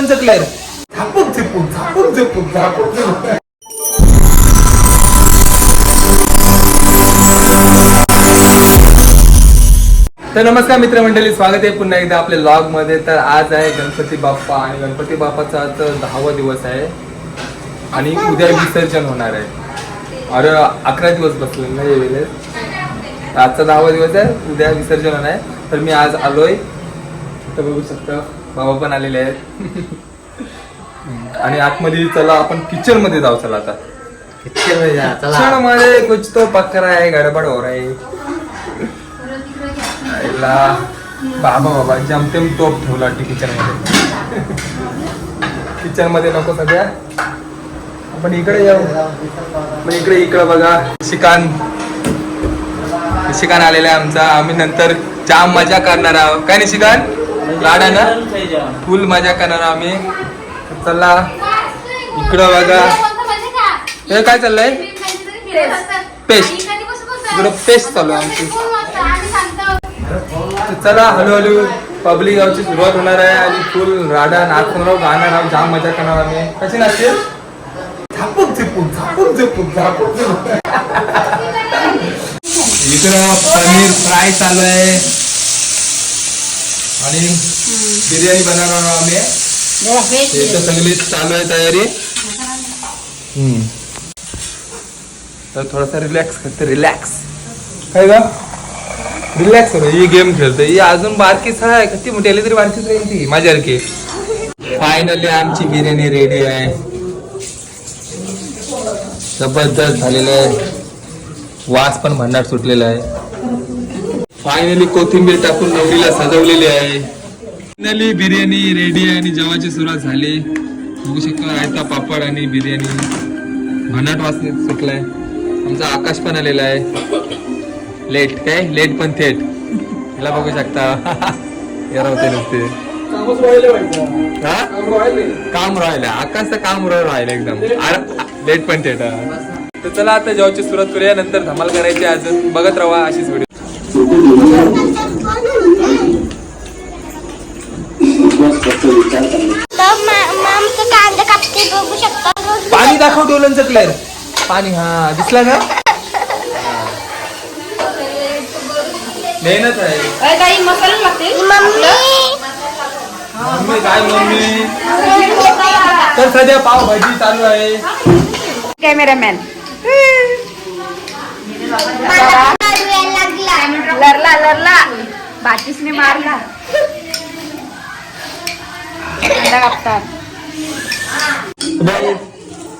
चकलेर झापूक झिपूक झापूक झिपूक झापूक झिपूक तर नमस्कार मित्रमंडळी स्वागत आहे पुन्हा एकदा आपल्या लॉगमध्ये तर आज आहे गणपती बाप्पा आणि गणपती बाप्पाचा आज दहावा दिवस आहे आणि उद्या विसर्जन होणार आहे. अरे अकरा दिवस बसले ना हे वेळेस. आजचा दहावा दिवस आहे उद्या विसर्जन होणार आहे. तर मी आज आलोय. तर बघू शकता. बाबा पण आलेले आहेत. आणि आतमध्ये चला आपण किचनमध्ये जाऊ चला आता. किचनमध्ये कुछ तो पकरा आहे गडबड हो रहा है. आईला बाबा बाबा जमतेम तोप ठेवला किचनमध्ये किचनमध्ये नको सगळ्या. आपण इकडे जाऊ. इकडे इकडे बघा. शिकान शिकान आलेला आहे आमचा. आम्ही नंतर जाम मजा करणार आहोत. काय नाही शिकान लाडा ना फुल मजा करणार आम्ही. चला. इकडं बघा. हे काय चाललंय? पेस्ट. इकडं पेस्ट चालू आहे आमची. चला हळूहळू पब्लिक गावची सुरुवात होणार आहे आणि फुल राडा नाचणार आहोत गाणार आहोत जाम मजा करणार आम्ही. कशी नाचते झापूक झिपूक झापूक झिपूक झापूक झिपूक इकडं पनीर फ्राय चालू आहे. आणि बिर्याणी बनवणार आम्ही. इथं सगळी चालू आहे तयारी. तर थोडासा रिलॅक्स करते रिलॅक्स काय का रिलॅक्स ही गेम खेळते ही अजून बारकीच आहे. किती मोठी आली तरी बारकीच राहील ती माझ्यासारखी. फायनली आमची बिर्याणी रेडी आहे. जबरदस्त झालेलं आहे. वास पण भन्नाट सुटलेला आहे. फायनली कोथिंबीर टाकून नवरीला सजवलेली आहे. फायनली बिर्याणी रेडी आहे आणि जेवायची सुरुवात झाली. बघू शकता रायता पापड आणि बिर्याणी. भन्नाट वास सुटलाय. आमचा आकाश पण आलेला आहे. लेट काय? लेट पण थेट. ह्याला बघू शकता. होते नुसते? काम राहिलं. आकाशचं काम राहिलं एकदम. लेट पण थेट. तर चला आता जेवायची सुरुवात करूया. नंतर धमाल करायची अजून बघत राहा अशीच व्हिडिओ तर आमचं कांदा कापते बघू शकता. पाणी दाखव डोलन चकलेर पाणी हा दिसला ना मेहनत आहे. काही मसाला लागते? मम्मी. मम्मी काय मम्मी? तर सध्या पावभाजी चालू आहे. कॅमेरामॅन मला मारू यायला लागला लरला लरला. बाटीसने मारला. कापतात.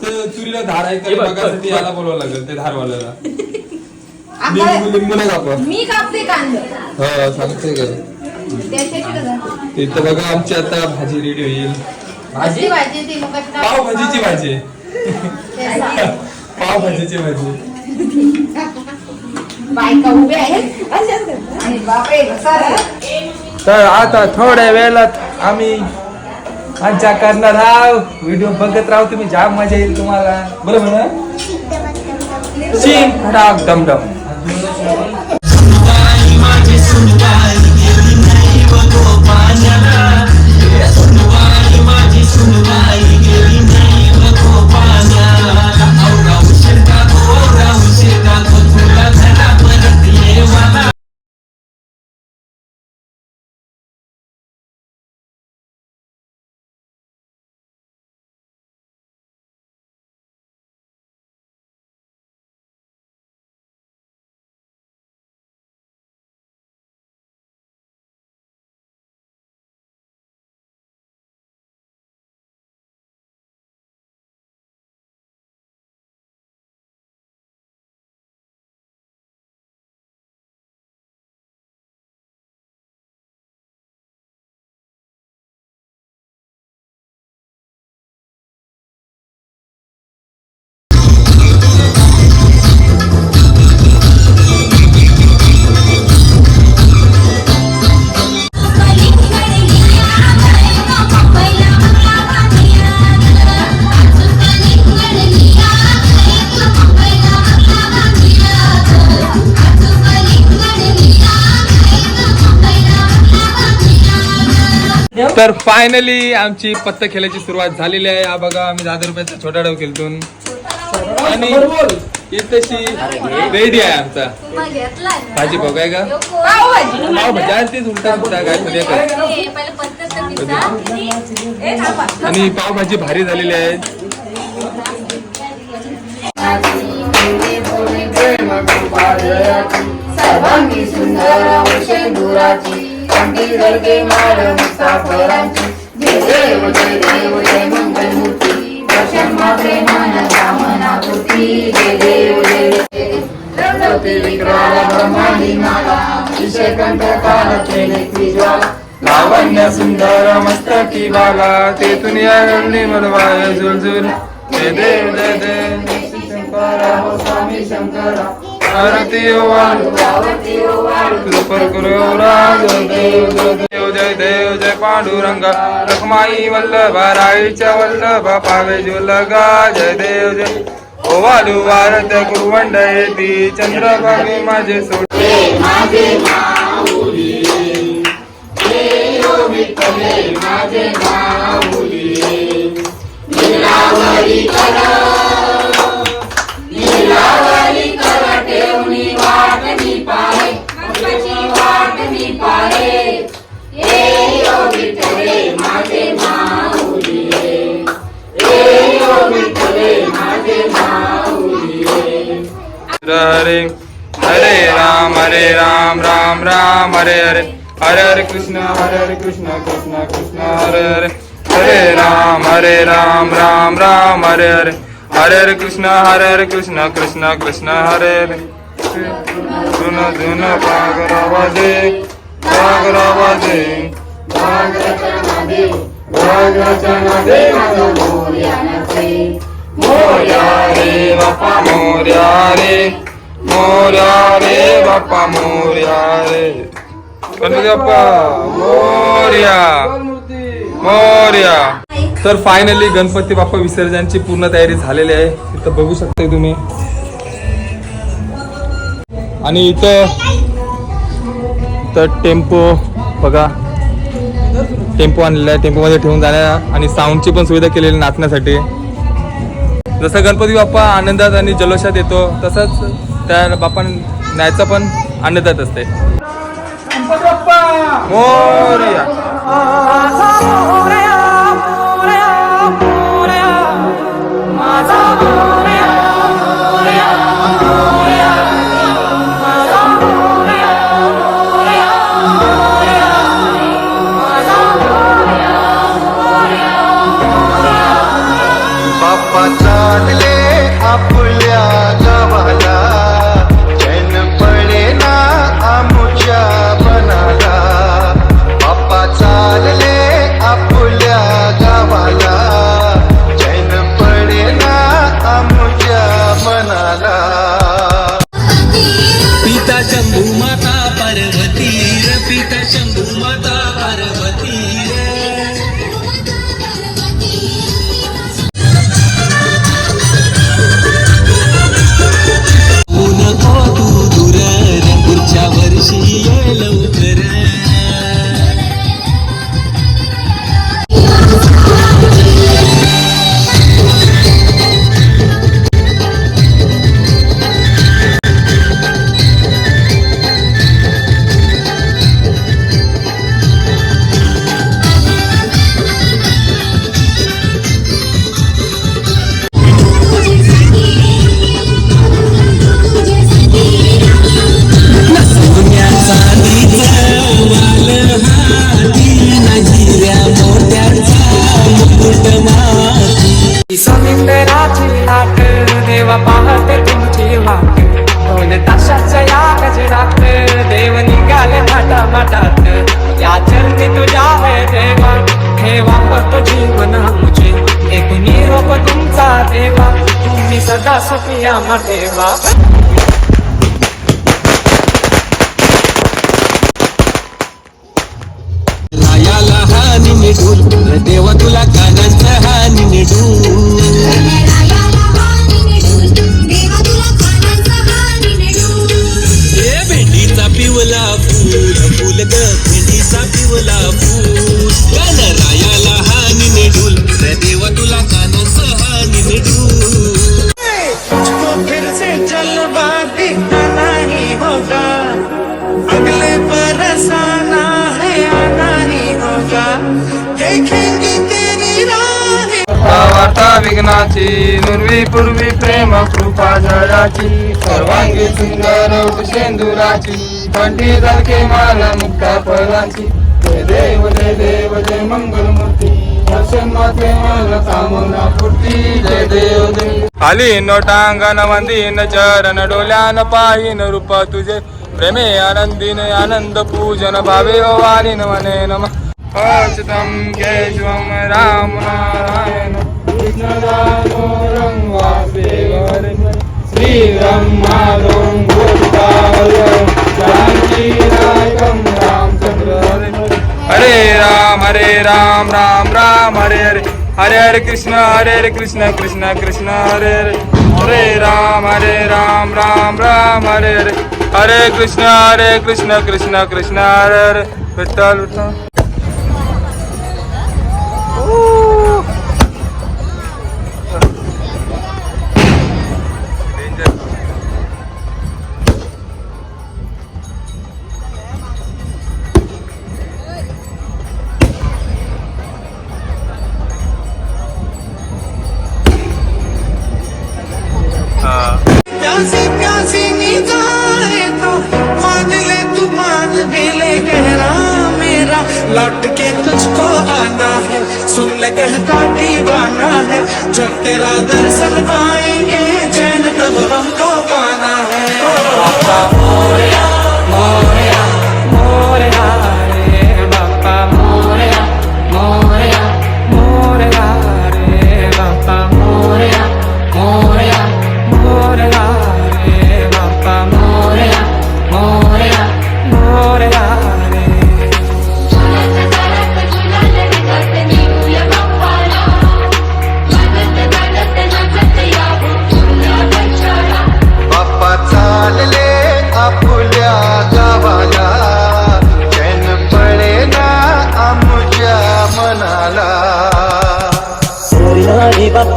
ते चुरीला धार आहे का? याला बोलावं लागेल ते धारवाल्याला. लिंबू लिंबू नाही कापा मी कापते कांदा. हो सांगते का? तिथं बघा आमची आता भाजी रेडी होईल. भाजी भाजी ती मग पावभाजीची भाजी. पावभाजीची भाजी. बायका उभे आहेत. आणि बापरे घसारा. तर आता थोड्या वेळात आम्ही मजा करणार आहोत व्हिडिओ बघत राहू. तुम्ही जाम मजा येईल तुम्हाला. बरोबर ना फटाक डमडम तर फायनली आमची पत्ता खेळायची सुरुवात झालेली आहे. हा बघा आम्ही दहा रुपयाचा छोटा डाव खेळतून. आणि इथशी रेडी आहे आमचा. भाजी बघाय का? पावभाजी. भाजी तेच उलटा उलटा काय सध्या काय आणि पावभाजी भारी झालेली आहे. सर्वांगी सुंदर शेंदुराची अंगी गडगे माळ मुसाफरांची जय देव जय देव जय मंगलमूर्ती. दर्शन मात्रे कामना जय देव जय विक्राल ब्रह्मांडी माला. विषय केले लावण्य सुंदर मस्तकी बाला. ते तुनिया मनवाय झुलझुल जय देव जय देव. शंकरा. हो स्वामी शंकरा. आरती हो कृपर करो देव जय देव जय देव पांडुरंग रखमाई वल्लभ राईच्या वल्लभ पावे जुलगा जय देव जय ओ वालू वारत कुरुवंड येती चंद्रभागी माझे सोडे माझे माऊली करा हरे हरे राम हरे राम राम राम हरे हरे। हरे हरे कृष्ण हरे हरे कृष्ण कृष्ण कृष्ण हरे हरे। हरे राम हरे राम राम राम हरे हरे। हरे हरे कृष्ण हरे हरे कृष्ण कृष्ण कृष्ण हरे हरे। धुन धुन पागरावाजे पागरावाजे मोर्या रे बापा मोर्या रे मोर्या रे बाप्पा मोर्या रे. गणपती बाप्पा मोर्या. मोर्या. तर फायनली गणपती बाप्पा विसर्जनची पूर्ण तयारी झालेली आहे. इथं बघू शकता तुम्ही. आणि इथं तर टेम्पो बघा. टेम्पो आणलेला आहे. टेम्पोमध्ये ठेवून जाण्या आणि साऊंडची पण सुविधा केलेली नाचण्यासाठी. जसं गणपती बाप्पा आनंदात आणि जल्लोषात येतो तसंच त्या बाप्पा न्यायचा पण आनंदात असते मोरया. मुकुट माती लाट देवा पाहते तुमची वाट. दोन ताशाच्या या गजरात देव निघाले माटा माटात या चरणी तुझ्या है देवा. हे वापरतो जीवन मुझे एक निरोप तुमचा देवा. तुम्ही सदा सुखी आम्हा वार्ता विघ्नाची नुरवी पूर्वी प्रेम कृपा जळाची सर्वांगी सुंदर सेंदुराची कंठी झालके माला मुक्ता फळाची. जय देव जय देव जय मंगल मूर्ती आली नोटांगण वंदीन चरण डोल्यान पाहिन रूप तुझे. प्रेमे आनंदीन आनंद पूजन भावे वारिन वने नम. अच्युतं केशवं राम नारायण कृष्णदामोदरं वासुदेवं श्रीरं माधवं गोपिकावल्लभं जानकीनायकं रामचन्द्र हरे राम हरे राम राम राम हरे हरे। हरे हरे कृष्ण हरे हरे कृष्ण कृष्ण कृष्ण हरे हरे। हरे राम हरे राम राम राम हरे हरे। हरे कृष्ण हरे कृष्ण कृष्ण कृष्ण हरे हरे। विठ्ठल विठ्ठल। लौट के तुझको आना है सुन ले कहता दीवाना है जब तेरा दर्शन आएंगे।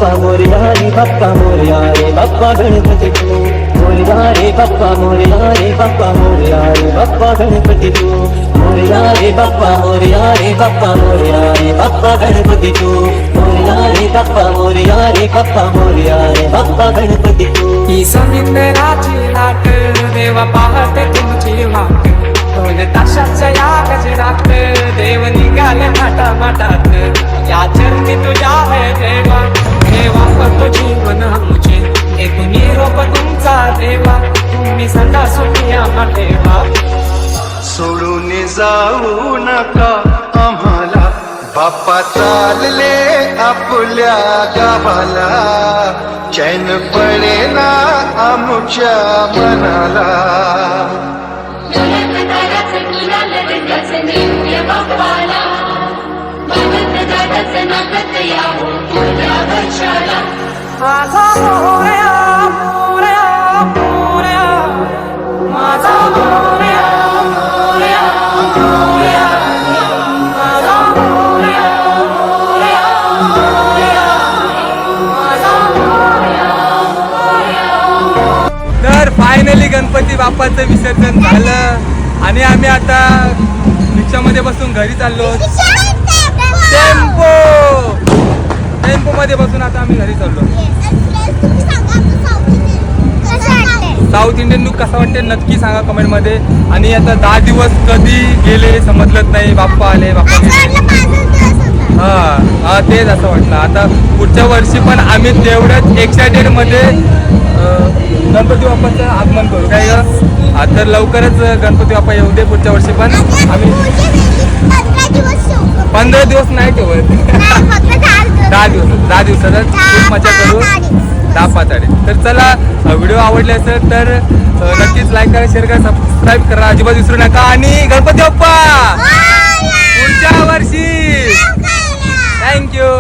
बाप्पा मोरया रे बाप्पा मोर्या रे बाप्पा गणपती तू मोरया रे बाप्पा मोरया रे बाप्पा मोर्या रे बाप्पा गणपती तू मोरया रे बाप्पा मोरया रे बाप्पा मोर्या रे बाप्पा गणपती तू मोरया रे बाप्पा मोरया रे बाप्पा मोरया रे बाप्पा गणपती तू ही समिंदराची लाट देवा पाहते तुमची वाट ढोल ताशाच्या या गजरात देव निघाले माटा माटात या चरणी जाऊ नका आम्हाला. बाप्पा चालले आपल्या गावाला. चैन पडे ना आमच्या मनाला. माझा गणपती बाप्पाचं विसर्जन झालं. आणि आम्ही आता रिक्षामध्ये बसून घरी चाललो. टेम्पो! टेम्पो मध्ये बसून आता आम्ही घरी चाललो. साऊथ इंडियन लुक कसा वाटते नक्की सांगा कमेंटमध्ये आणि आता दहा दिवस कधी गेले समजलंच नाही. बाप्पा आले बाप्पा गेले. हा तेच असं वाटलं. आता पुढच्या वर्षी पण आम्ही तेवढ्याच एक्सायटेडमध्ये गणपती बाप्पाचं आगमन करू. काय ग? हा, तर लवकरच गणपती बाप्पा येऊ दे पुढच्या वर्षी पण आम्ही पंधरा दिवस नाही ठेवत. दहा दिवस. दहा दिवसाचा खूप मजा करू. दहा पाच तर चला व्हिडिओ आवडले असेल तर नक्कीच लाईक करा शेअर करा सबस्क्राईब करा. अजिबात विसरू नका. आणि गणपती बाप्पा! पुढच्या वर्षी! थँक्यू